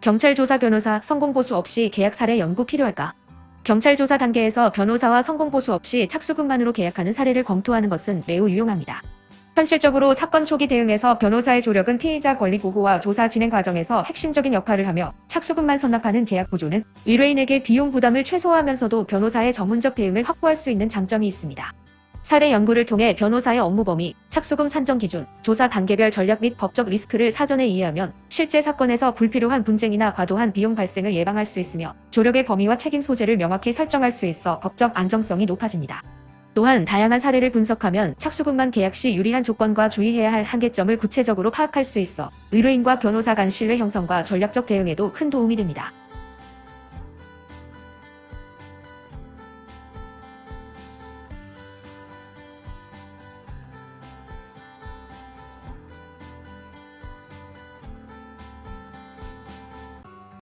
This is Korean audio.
경찰 조사 변호사 성공 보수 없이 계약 사례 연구 필요할까? 경찰 조사 단계에서 변호사와 성공 보수 없이 착수금만으로 계약하는 사례를 검토하는 것은 매우 유용합니다. 현실적으로 사건 초기 대응에서 변호사의 조력은 피의자 권리 보호와 조사 진행 과정에서 핵심적인 역할을 하며 착수금만 선납하는 계약 구조는 의뢰인에게 비용 부담을 최소화하면서도 변호사의 전문적 대응을 확보할 수 있는 장점이 있습니다. 사례 연구를 통해 변호사의 업무 범위, 착수금 산정 기준, 조사 단계별 전략 및 법적 리스크를 사전에 이해하면 실제 사건에서 불필요한 분쟁이나 과도한 비용 발생을 예방할 수 있으며 조력의 범위와 책임 소재를 명확히 설정할 수 있어 법적 안정성이 높아집니다. 또한 다양한 사례를 분석하면 착수금만 계약 시 유리한 조건과 주의해야 할 한계점을 구체적으로 파악할 수 있어 의뢰인과 변호사 간 신뢰 형성과 전략적 대응에도 큰 도움이 됩니다.